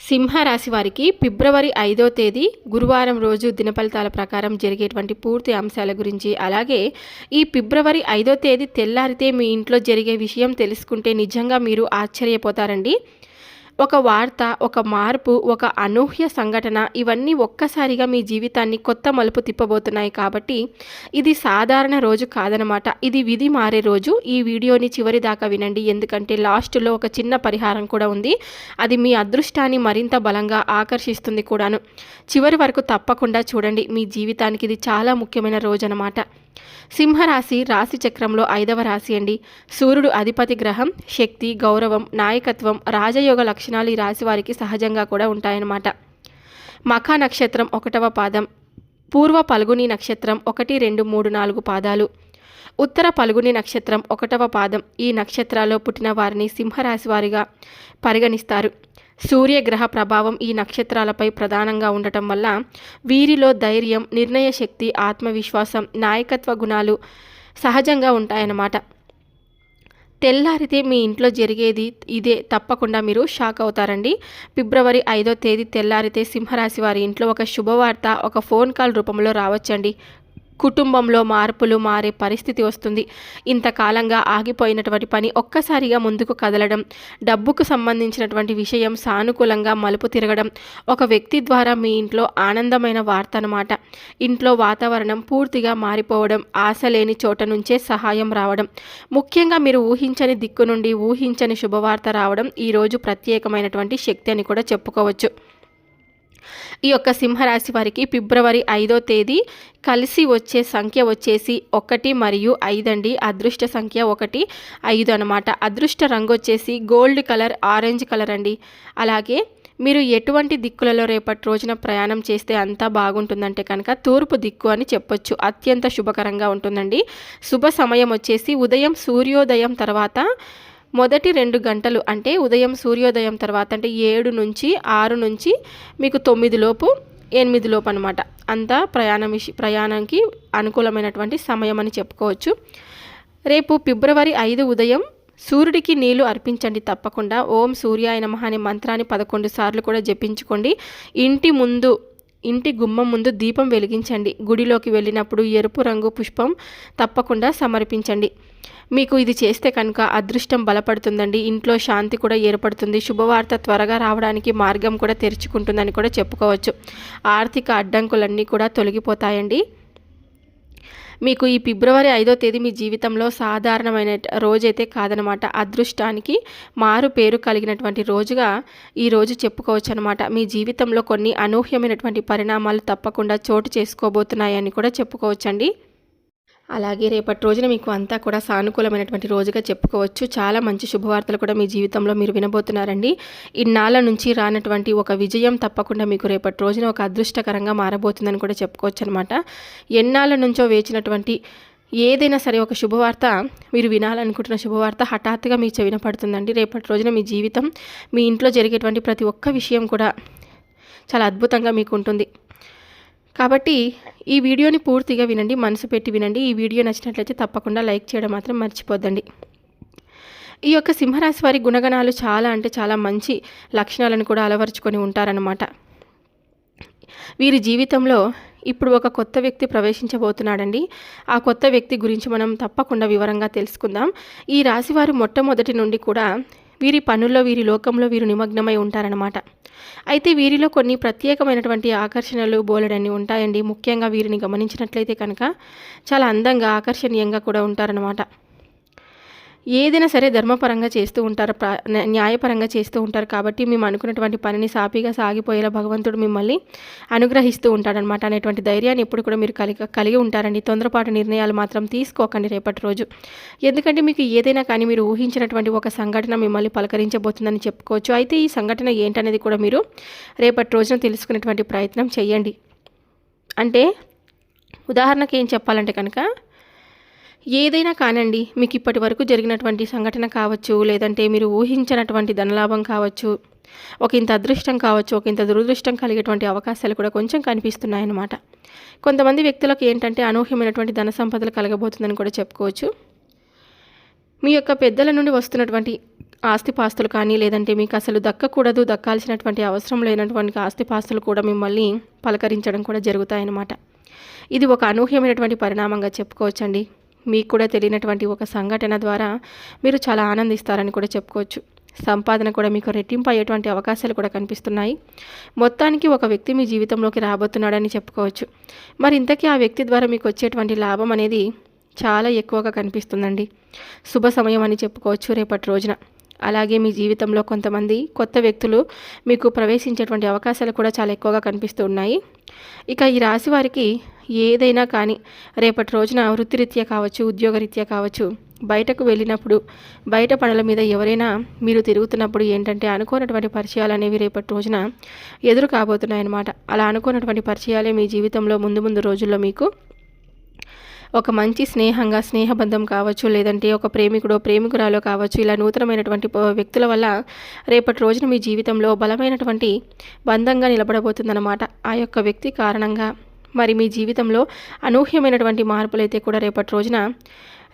సింహరాశి వారికి ఫిబ్రవరి ఐదో తేదీ గురువారం రోజు దినఫలితాల ప్రకారం జరిగేటువంటి పూర్తి అంశాల గురించి అలాగే ఈ ఫిబ్రవరి ఐదో తేదీ తెల్లారితే మీ ఇంట్లో జరిగే విషయం తెలుసుకుంటే నిజంగా మీరు ఆశ్చర్యపోతారండి. ఒక వార్త ఒక మార్పు ఒక అనూహ్య సంఘటన ఇవన్నీ ఒక్కసారిగా మీ జీవితాన్ని కొత్త మలుపు తిప్పబోతున్నాయి కాబట్టి ఇది సాధారణ రోజు కాదనమాట ఇది విధి మారే రోజు. ఈ వీడియోని చివరి దాకా వినండి. ఎందుకంటే లాస్ట్లో ఒక చిన్న పరిహారం కూడా ఉంది. అది మీ అదృష్టాన్ని మరింత బలంగా ఆకర్షిస్తుంది కూడాను. చివరి వరకు తప్పకుండా చూడండి. మీ జీవితానికి ఇది చాలా ముఖ్యమైన రోజు అనమాట సింహరాశి రాశి చక్రంలో ఐదవ రాశి అండి. సూర్యుడు అధిపతి గ్రహం శక్తి గౌరవం నాయకత్వం రాజయోగ లక్షణాలు ఈ రాశి వారికి సహజంగా కూడా ఉంటాయన్నమాట. మఖా నక్షత్రం ఒకటవ పాదం పూర్వ పల్గుని నక్షత్రం ఒకటి రెండు మూడు నాలుగు పాదాలు. ఉత్తర పల్గుని నక్షత్రం ఒకటవ పాదం ఈ నక్షత్రాల్లో పుట్టిన వారిని సింహరాశి వారిగా పరిగణిస్తారు. సూర్యగ్రహ ప్రభావం ఈ నక్షత్రాలపై ప్రధానంగా ఉండటం వల్ల వీరిలో ధైర్యం నిర్ణయ శక్తి ఆత్మవిశ్వాసం నాయకత్వ గుణాలు సహజంగా ఉంటాయన్నమాట. తెల్లారితే మీ ఇంట్లో జరిగేది ఇదే. తప్పకుండా మీరు షాక్ అవుతారండి. ఫిబ్రవరి ఐదో తేదీ తెల్లారితే సింహరాశి వారి ఇంట్లో ఒక శుభవార్త ఒక ఫోన్ కాల్ రూపంలో రావచ్చండి. కుటుంబంలో మార్పులు మారే పరిస్థితి వస్తుంది. ఇంతకాలంగా ఆగిపోయినటువంటి పని ఒక్కసారిగా ముందుకు కదలడం డబ్బుకు సంబంధించినటువంటి విషయం సానుకూలంగా మలుపు తిరగడం ఒక వ్యక్తి ద్వారా మీ ఇంట్లో ఆనందమైన వార్త అనమాట ఇంట్లో వాతావరణం పూర్తిగా మారిపోవడం ఆశ లేని చోట నుంచే సహాయం రావడం ముఖ్యంగా మీరు ఊహించని దిక్కు నుండి ఊహించని శుభవార్త రావడం ఈరోజు ప్రత్యేకమైనటువంటి శక్తి అని కూడా చెప్పుకోవచ్చు. ఈ యొక్క సింహరాశి వారికి ఫిబ్రవరి ఐదో తేదీ కలిసి వచ్చే సంఖ్య వచ్చేసి ఒకటి మరియు ఐదు అండి అదృష్ట సంఖ్య ఒకటి ఐదు అనమాట అదృష్ట రంగు వచ్చేసి గోల్డ్ కలర్ ఆరెంజ్ కలర్ అండి. అలాగే మీరు ఎటువంటి దిక్కులలో రేపటి రోజున ప్రయాణం చేస్తే అంతా బాగుంటుందంటే కనుక తూర్పు దిక్కు అని చెప్పొచ్చు. అత్యంత శుభకరంగా ఉంటుందండి. శుభ సమయం వచ్చేసి ఉదయం సూర్యోదయం తర్వాత మొదటి రెండు గంటలు అంటే ఉదయం సూర్యోదయం తర్వాత అంటే ఏడు నుంచి ఆరు నుంచి మీకు తొమ్మిది లోపు ఎనిమిది లోపు అనమాట అంతా ప్రయాణం ప్రయాణానికి అనుకూలమైనటువంటి సమయం అని చెప్పుకోవచ్చు. రేపు ఫిబ్రవరి ఐదు ఉదయం సూర్యుడికి నీళ్ళు అర్పించండి తప్పకుండా. ఓం సూర్యాయ నమ అనే మంత్రాన్ని పదకొండు సార్లు కూడా జపించుకోండి. ఇంటి ముందు ఇంటి గుమ్మం ముందు దీపం వెలిగించండి. గుడిలోకి వెళ్ళినప్పుడు ఎరుపు రంగు పుష్పం తప్పకుండా సమర్పించండి. మీకు ఇది చేస్తే కనుక అదృష్టం బలపడుతుందండి. ఇంట్లో శాంతి కూడా ఏర్పడుతుంది. శుభవార్త త్వరగా రావడానికి మార్గం కూడా తెరుచుకుంటుందని కూడా చెప్పుకోవచ్చు. ఆర్థిక అడ్డంకులన్నీ కూడా తొలగిపోతాయండి. మీకు ఈ ఫిబ్రవరి ఐదో తేదీ మీ జీవితంలో సాధారణమైన రోజైతే కాదనమాట. అదృష్టానికి మారు పేరు కలిగినటువంటి రోజుగా ఈ రోజు చెప్పుకోవచ్చు అనమాట మీ జీవితంలో కొన్ని అనూహ్యమైనటువంటి పరిణామాలు తప్పకుండా చోటు చేసుకోబోతున్నాయని కూడా చెప్పుకోవచ్చండి. అలాగే రేపటి రోజున మీకు అంతా కూడా సానుకూలమైనటువంటి రోజుగా చెప్పుకోవచ్చు. చాలా మంచి శుభవార్తలు కూడా మీ జీవితంలో మీరు వినబోతున్నారండి. ఇన్నాళ్ళ నుంచి రానటువంటి ఒక విజయం తప్పకుండా మీకు రేపటి రోజున ఒక అదృష్టకరంగా మారబోతుందని కూడా చెప్పుకోవచ్చు అనమాట ఎన్నాళ్ళ నుంచో వేచినటువంటి ఏదైనా సరే ఒక శుభవార్త మీరు వినాలనుకుంటున్న శుభవార్త హఠాత్తుగా మీ చెవిన పడుతుందండి. రేపటి రోజున మీ జీవితం మీ ఇంట్లో జరిగేటువంటి ప్రతి ఒక్క విషయం కూడా చాలా అద్భుతంగా మీకు ఉంటుంది. కాబట్టి ఈ వీడియోని పూర్తిగా వినండి మనసు పెట్టి వినండి. ఈ వీడియో నచ్చినట్లయితే తప్పకుండా లైక్ చేయడం మాత్రం మర్చిపోద్దండి. ఈ యొక్క సింహరాశి వారి గుణగణాలు చాలా అంటే చాలా మంచి లక్షణాలను కూడా అలవరుచుకొని ఉంటారనమాట వీరి జీవితంలో ఇప్పుడు ఒక కొత్త వ్యక్తి ప్రవేశించబోతున్నాడండి. ఆ కొత్త వ్యక్తి గురించి మనం తప్పకుండా వివరంగా తెలుసుకుందాం. ఈ రాశివారు మొట్టమొదటి నుండి కూడా వీరి పనుల్లో వీరి లోకంలో వీరు నిమగ్నమై ఉంటారనమాట అయితే వీరిలో కొన్ని ప్రత్యేకమైనటువంటి ఆకర్షణలు బోలెడన్ని ఉంటాయండి. ముఖ్యంగా వీరిని గమనించినట్లయితే కనుక చాలా అందంగా ఆకర్షణీయంగా కూడా ఉంటారనమాట ఏదైనా సరే ధర్మపరంగా చేస్తూ ఉంటారు న్యాయపరంగా చేస్తూ ఉంటారు కాబట్టి మేము అనుకున్నటువంటి పనిని సాపిగా సాగిపోయేలా భగవంతుడు మిమ్మల్ని అనుగ్రహిస్తూ ఉంటాడనమాట అనేటువంటి ధైర్యాన్ని ఎప్పుడు కూడా మీరు కలిగి కలిగి ఉంటారండి. తొందరపాటు నిర్ణయాలు మాత్రం తీసుకోకండి రేపటి రోజు. ఎందుకంటే మీకు ఏదైనా కానీ మీరు ఊహించినటువంటి ఒక సంఘటన మిమ్మల్ని పలకరించబోతుందని చెప్పుకోవచ్చు. అయితే ఈ సంఘటన ఏంటనేది కూడా మీరు రేపటి రోజున తెలుసుకునేటువంటి ప్రయత్నం చేయండి. అంటే ఉదాహరణకి ఏం చెప్పాలంటే కనుక ఏదైనా కానండి మీకు ఇప్పటి వరకు జరిగినటువంటి సంఘటన కావచ్చు లేదంటే మీరు ఊహించినటువంటి ధనలాభం కావచ్చు ఒక ఇంత అదృష్టం కావచ్చు ఒక ఇంత దురదృష్టం కలిగేటువంటి అవకాశాలు కూడా కొంచెం కనిపిస్తున్నాయన్నమాట. కొంతమంది వ్యక్తులకు ఏంటంటే అనూహ్యమైనటువంటి ధన సంపదలు కలగబోతుందని కూడా చెప్పుకోవచ్చు. మీ యొక్క పెద్దల నుండి వస్తున్నటువంటి ఆస్తిపాస్తులు కానీ లేదంటే మీకు అసలు దక్కకూడదు దక్కాల్సినటువంటి అవసరం లేనటువంటి ఆస్తిపాస్తులు కూడా మిమ్మల్ని పలకరించడం కూడా జరుగుతాయన్నమాట. ఇది ఒక అనూహ్యమైనటువంటి పరిణామంగా చెప్పుకోవచ్చండి. మీకు కూడా తెలియనటువంటి ఒక సంఘటన ద్వారా మీరు చాలా ఆనందిస్తారని కూడా చెప్పుకోవచ్చు. సంపాదన కూడా మీకు రెట్టింపు అయ్యేటువంటి అవకాశాలు కూడా కనిపిస్తున్నాయి. మొత్తానికి ఒక వ్యక్తి మీ జీవితంలోకి రాబోతున్నాడని చెప్పుకోవచ్చు. మరి ఇంతకీ ఆ వ్యక్తి ద్వారా మీకు వచ్చేటువంటి లాభం అనేది చాలా ఎక్కువగా కనిపిస్తుందండి. శుభ సమయం అని చెప్పుకోవచ్చు రేపటి రోజున. అలాగే మీ జీవితంలో కొంతమంది కొత్త వ్యక్తులు మీకు ప్రవేశించేటువంటి అవకాశాలు కూడా చాలా ఎక్కువగా కనిపిస్తూ ఉన్నాయి. ఇక ఈ రాశి వారికి ఏదైనా కానీ రేపటి రోజున వృత్తిరీత్యా కావచ్చు ఉద్యోగరీత్యా కావచ్చు బయటకు వెళ్ళినప్పుడు బయట పనుల మీద ఎవరైనా మీరు తిరుగుతున్నప్పుడు ఏంటంటే అనుకోనటువంటి పరిచయాలు అనేవి రేపటి రోజున ఎదురు కాబోతున్నాయన్నమాట అలా అనుకున్నటువంటి పరిచయాలే మీ జీవితంలో ముందు ముందు రోజుల్లో మీకు ఒక మంచి స్నేహంగా స్నేహబంధం కావచ్చు లేదంటే ఒక ప్రేమికుడో ప్రేమికురాలో కావచ్చు ఇలా నూతనమైనటువంటి వ్యక్తుల వల్ల రేపటి రోజున మీ జీవితంలో బలమైనటువంటి బంధంగా నిలబడబోతుందన్నమాట. ఆ యొక్క వ్యక్తి కారణంగా మరి మీ జీవితంలో అనూహ్యమైనటువంటి మార్పులు అయితే కూడా రేపటి రోజున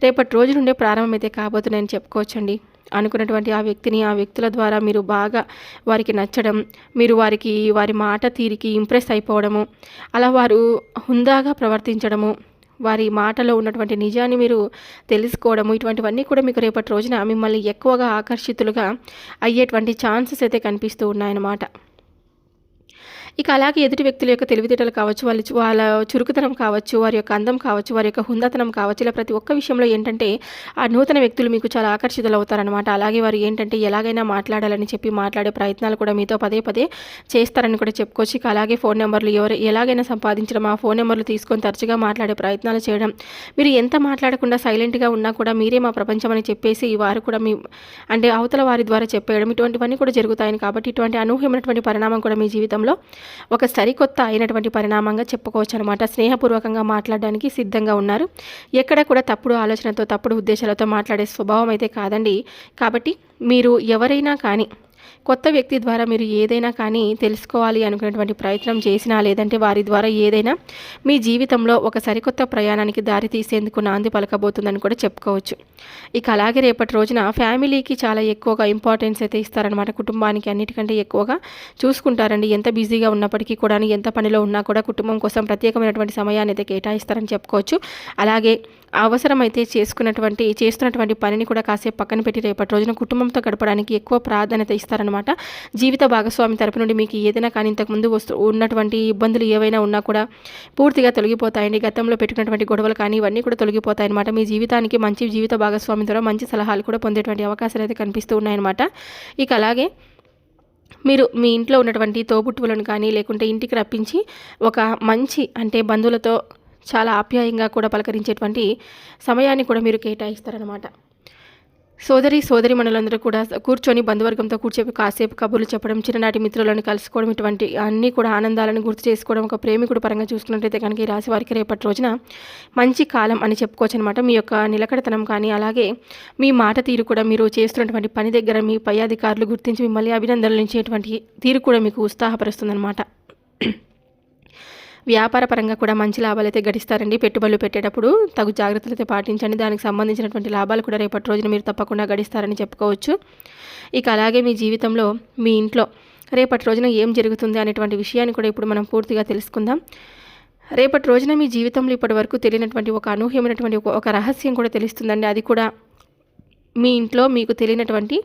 రేపటి రోజు నుండే ప్రారంభమైతే కాబోతున్నాయని చెప్పుకోవచ్చండి. అనుకున్నటువంటి ఆ వ్యక్తిని ఆ వ్యక్తుల ద్వారా మీరు బాగా వారికి నచ్చడం మీరు వారికి వారి మాట తీరికి ఇంప్రెస్ అయిపోవడము అలా వారు హుందాగా ప్రవర్తించడము వారి మాటలో ఉన్నటువంటి నిజాన్ని మీరు తెలుసుకోవడము ఇటువంటివన్నీ కూడా మీకు రేపటి రోజున మిమ్మల్ని ఎక్కువగా ఆకర్షితులుగా అయ్యేటువంటి ఛాన్సెస్ అయితే కనిపిస్తూ ఉన్నాయన్నమాట. ఇక అలాగే ఎదుటి వ్యక్తుల యొక్క తెలివితేటలు కావచ్చు వాళ్ళ వాళ్ళ చురుకుతనం కావచ్చు వారి యొక్క అందం కావచ్చు వారి యొక్క హుందతనం కావచ్చు ఇలా ప్రతి ఒక్క విషయంలో ఏంటంటే ఆ నూతన వ్యక్తులు మీకు చాలా ఆకర్షితులు అవుతారనమాట అలాగే వారు ఏంటంటే ఎలాగైనా మాట్లాడాలని చెప్పి మాట్లాడే ప్రయత్నాలు కూడా మీతో పదే పదే చేస్తారని కూడా చెప్పుకోవచ్చు. ఇక అలాగే ఫోన్ నెంబర్లు ఎవరు ఎలాగైనా సంపాదించడం ఆ ఫోన్ నెంబర్లు తీసుకొని తరచుగా మాట్లాడే ప్రయత్నాలు చేయడం. మీరు ఎంత మాట్లాడకుండా సైలెంట్గా ఉన్నా కూడా మీరే మా ప్రపంచం అని చెప్పేసి వారు కూడా మీ అంటే అవతల వారి ద్వారా చెప్పేయడం. ఇటువంటివన్నీ కూడా జరుగుతాయని కాబట్టి ఇటువంటి అనూహ్యమైనటువంటి పరిణామం కూడా మీ జీవితంలో ఒక సరికొత్త అయినటువంటి పరిణామంగా చెప్పుకోవచ్చు అనమాట స్నేహపూర్వకంగా మాట్లాడడానికి సిద్ధంగా ఉన్నారు. ఎక్కడ కూడా తప్పుడు ఆలోచనతో తప్పుడు ఉద్దేశాలతో మాట్లాడే స్వభావం అయితే కాదండి. కాబట్టి మీరు ఎవరైనా కానీ కొత్త వ్యక్తి ద్వారా మీరు ఏదైనా కానీ తెలుసుకోవాలి అనుకున్నటువంటి ప్రయత్నం చేసినా లేదంటే వారి ద్వారా ఏదైనా మీ జీవితంలో ఒక సరికొత్త ప్రయాణానికి దారి తీసేందుకు నాంది పలకబోతుందని కూడా చెప్పుకోవచ్చు. ఇక అలాగే రేపటి రోజున ఫ్యామిలీకి చాలా ఎక్కువగా ఇంపార్టెన్స్ అయితే ఇస్తారనమాట కుటుంబానికి అన్నిటికంటే ఎక్కువగా చూసుకుంటారండి. ఎంత బిజీగా ఉన్నప్పటికీ కూడా ఎంత పనిలో ఉన్నా కూడా కుటుంబం కోసం ప్రత్యేకమైనటువంటి సమయాన్ని అయితే కేటాయిస్తారని చెప్పుకోవచ్చు. అలాగే అవసరమైతే చేసుకున్నటువంటి చేస్తున్నటువంటి పనిని కూడా కాసేపు పక్కన పెట్టి రేపటి రోజున కుటుంబంతో గడపడానికి ఎక్కువ ప్రాధాన్యత ఇస్తారనమాట జీవిత భాగస్వామి తరపు నుండి మీకు ఏదైనా కానీ ఇంతకుముందు వస్తు ఉన్నటువంటి ఇబ్బందులు ఏవైనా ఉన్నా కూడా పూర్తిగా తొలగిపోతాయండి. గతంలో పెట్టుకున్నటువంటి గొడవలు కానీ ఇవన్నీ కూడా తొలగిపోతాయి అనమాట మీ జీవితానికి మంచి జీవిత భాగస్వామి ద్వారా మంచి సలహాలు కూడా పొందేటువంటి అవకాశాలు అయితే కనిపిస్తూ ఉన్నాయన్నమాట. ఇక అలాగే మీరు మీ ఇంట్లో ఉన్నటువంటి తోబుట్టువులను కానీ లేకుంటే ఇంటికి రప్పించి ఒక మంచి అంటే బంధువులతో చాలా ఆప్యాయంగా కూడా పలకరించేటువంటి సమయాన్ని కూడా మీరు కేటాయిస్తారనమాట సోదరి సోదరి మనలందరూ కూడా కూర్చొని బంధువర్గంతో కూర్చోపి కాసేపు కబుర్లు చెప్పడం చిన్ననాటి మిత్రులను కలుసుకోవడం ఇటువంటి అన్నీ కూడా ఆనందాలను గుర్తు చేసుకోవడం ఒక ప్రేమికుడు పరంగా చూసుకున్నట్లయితే కనుక ఈ రాశి వారికి రేపటి రోజున మంచి కాలం అని చెప్పుకోవచ్చు అనమాట మీ యొక్క నిలకడతనం కానీ అలాగే మీ మాట తీరు కూడా మీరు చేస్తున్నటువంటి పని దగ్గర మీ పై అధికారులు గుర్తించి మిమ్మల్ని అభినందనలు ఇచ్చేటువంటి తీరు కూడా మీకు ఉత్సాహపరుస్తుందన్నమాట. వ్యాపార పరంగా కూడా మంచి లాభాలు అయితే గడిస్తారండి. పెట్టుబడులు పెట్టేటప్పుడు తగు జాగ్రత్తలు అయితే పాటించండి. దానికి సంబంధించినటువంటి లాభాలు కూడా రేపటి రోజున మీరు తప్పకుండా గడిస్తారని చెప్పుకోవచ్చు. ఇక అలాగే మీ జీవితంలో మీ ఇంట్లో రేపటి రోజున ఏం జరుగుతుంది అనేటువంటి విషయాన్ని కూడా ఇప్పుడు మనం పూర్తిగా తెలుసుకుందాం. రేపటి రోజున మీ జీవితంలో ఇప్పటి వరకు తెలియనటువంటి ఒక అనూహ్యమైనటువంటి ఒక రహస్యం కూడా తెలుస్తుందండి. అది కూడా మీ ఇంట్లో మీకు తెలియనటువంటి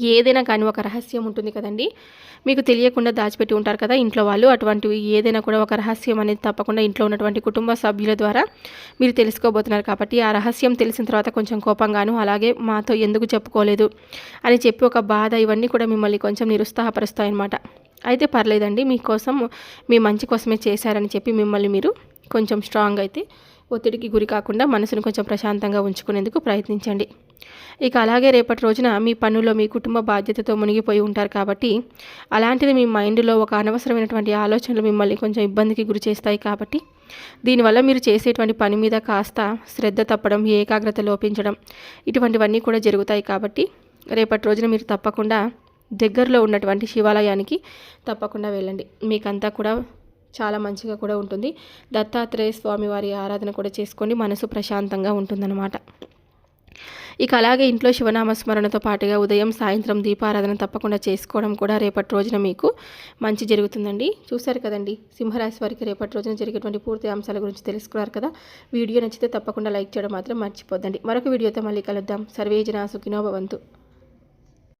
ఏదైనా కానీ ఒక రహస్యం ఉంటుంది కదండి. మీకు తెలియకుండా దాచిపెట్టి ఉంటారు కదా ఇంట్లో వాళ్ళు. అటువంటివి ఏదైనా కూడా ఒక రహస్యం అనేది తప్పకుండా ఇంట్లో ఉన్నటువంటి కుటుంబ సభ్యుల ద్వారా మీరు తెలుసుకోబోతున్నారు కాబట్టి ఆ రహస్యం తెలిసిన తర్వాత కొంచెం కోపంగాను అలాగే మాతో ఎందుకు చెప్పుకోలేదు అని చెప్పి ఒక బాధ ఇవన్నీ కూడా మిమ్మల్ని కొంచెం నిరుత్సాహపరుస్తాయన్నమాట. అయితే పర్లేదండి మీకోసం మీ మంచి కోసమే చేశారని చెప్పి మిమ్మల్ని మీరు కొంచెం స్ట్రాంగ్ అయితే ఒత్తిడికి గురి కాకుండా మనసును కొంచెం ప్రశాంతంగా ఉంచుకునేందుకు ప్రయత్నించండి. ఇక అలాగే రేపటి రోజున మీ పనుల్లో మీ కుటుంబ బాధ్యతతో మునిగిపోయి ఉంటారు కాబట్టి అలాంటిది మీ మైండ్లో ఒక అనవసరమైనటువంటి ఆలోచనలు మిమ్మల్ని కొంచెం ఇబ్బందికి గురి చేస్తాయి కాబట్టి దీనివల్ల మీరు చేసేటువంటి పని మీద కాస్త శ్రద్ధ తప్పడం ఏకాగ్రత లోపించడం ఇటువంటివన్నీ కూడా జరుగుతాయి కాబట్టి రేపటి రోజున మీరు తప్పకుండా దగ్గరలో ఉన్నటువంటి శివాలయానికి తప్పకుండా వెళ్ళండి. మీకంతా కూడా చాలా మంచిగా కూడా ఉంటుంది. దత్తాత్రేయ స్వామి వారి ఆరాధన కూడా చేసుకోండి. మనసు ప్రశాంతంగా ఉంటుందన్నమాట. ఇక అలాగే ఇంట్లో శివనామస్మరణతో పాటుగా ఉదయం సాయంత్రం దీపారాధన తప్పకుండా చేసుకోవడం కూడా రేపటి రోజున మీకు మంచి జరుగుతుందండి. చూశారు కదండి సింహరాశి వారికి రేపటి రోజున జరిగేటువంటి పూర్తి అంశాల గురించి తెలుసుకున్నారు కదా. వీడియో నచ్చితే తప్పకుండా లైక్ చేయడం మాత్రం మర్చిపోద్దండి. మరొక వీడియోతో మళ్ళీ కలుద్దాం. సర్వేజన సుఖినోభవంతు